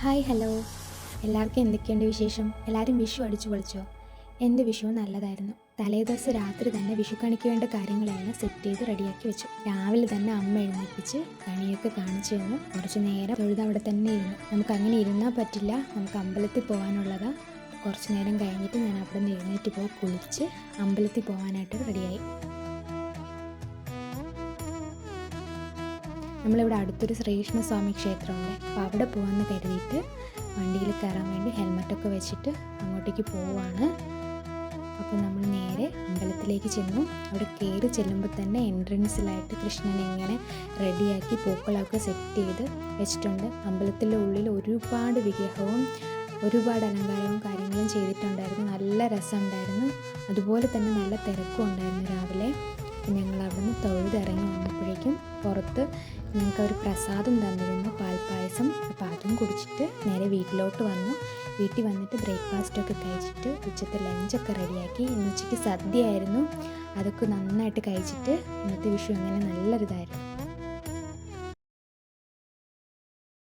Hi hello. എല്ലാവർക്കും എന്തൊക്കെയുണ്ട് വിശേഷം? എല്ലാവരും വിഷു അടിച്ചു പൊളിച്ചോ? എന്റെ വിഷു നല്ലതായിരുന്നു. തലേദിവസം രാത്രി തന്നെ വിഷു കണിക്ക് വേണ്ട കാര്യങ്ങളെല്ലാം സെറ്റ് ചെയ്ത് റെഡിയാക്കി വെച്ചു. രാവിലെ തന്നെ അമ്മ എഴുന്നേൽപ്പിച്ച് കണിയൊക്കെ കാണിച്ചു തന്നു. കുറച്ച് നേരം തൊഴുത് അവിടെ തന്നെ ഇരുന്നു. നമുക്ക് അങ്ങനെ ഇരുന്നാൽ പറ്റില്ല. നമുക്ക് അമ്പലത്തിൽ പോകാനുള്ളതാ. കുറച്ച് നേരം കഴിഞ്ഞിട്ട് ഞാൻ അവിടെ നിന്ന് എഴുന്നേറ്റ് പോയി കുളിച്ച് അമ്പലത്തിൽ പോകാനായിട്ട് റെഡിയായി നമ്മളിവിടെ അടുത്തൊരു ശ്രീകൃഷ്ണ സ്വാമി ക്ഷേത്രമുണ്ട്. അപ്പോൾ അവിടെ പോകാമെന്ന് കരുതിയിട്ട് വണ്ടിയിൽ കയറാൻ വേണ്ടി ഹെൽമെറ്റൊക്കെ വെച്ചിട്ട് അങ്ങോട്ടേക്ക് പോവാണ്. അപ്പോൾ നമ്മൾ നേരെ അമ്പലത്തിലേക്ക് ചെന്നു. അവിടെ കയറി ചെല്ലുമ്പോൾ തന്നെ എൻട്രൻസിലായിട്ട് കൃഷ്ണനെ ഇങ്ങനെ റെഡിയാക്കി പൂക്കളൊക്കെ സെറ്റ് ചെയ്ത് വെച്ചിട്ടുണ്ട്. അമ്പലത്തിന്റെ ഉള്ളിൽ ഒരുപാട് വിഗ്രഹവും ഒരുപാട് അലങ്കാരവും കാര്യങ്ങളും ചെയ്തിട്ടുണ്ടായിരുന്നു. നല്ല രസമുണ്ടായിരുന്നു. അതുപോലെ തന്നെ നല്ല തിരക്കും ഉണ്ടായിരുന്നു രാവിലെ. ഞങ്ങൾ അവിടുന്ന് തൊഴുതിറങ്ങി വന്നപ്പോഴേക്കും പുറത്ത് ഞങ്ങൾക്ക് ഒരു പ്രസാദം തന്നിരുന്നു. പാൽപ്പായസം അപ്പോൾ അതും കുടിച്ചിട്ട് നേരെ വീട്ടിലോട്ട് വന്നു. വീട്ടിൽ വന്നിട്ട് ബ്രേക്ക്ഫാസ്റ്റൊക്കെ കഴിച്ചിട്ട് ഉച്ചത്തെ ലഞ്ചൊക്കെ റെഡിയാക്കി ഇന്ന് ഉച്ചയ്ക്ക് സദ്യയായിരുന്നു. അതൊക്കെ നന്നായിട്ട് കഴിച്ചിട്ട് ഇന്നത്തെ വിഷു അങ്ങനെ നല്ലൊരിതായിരുന്നു.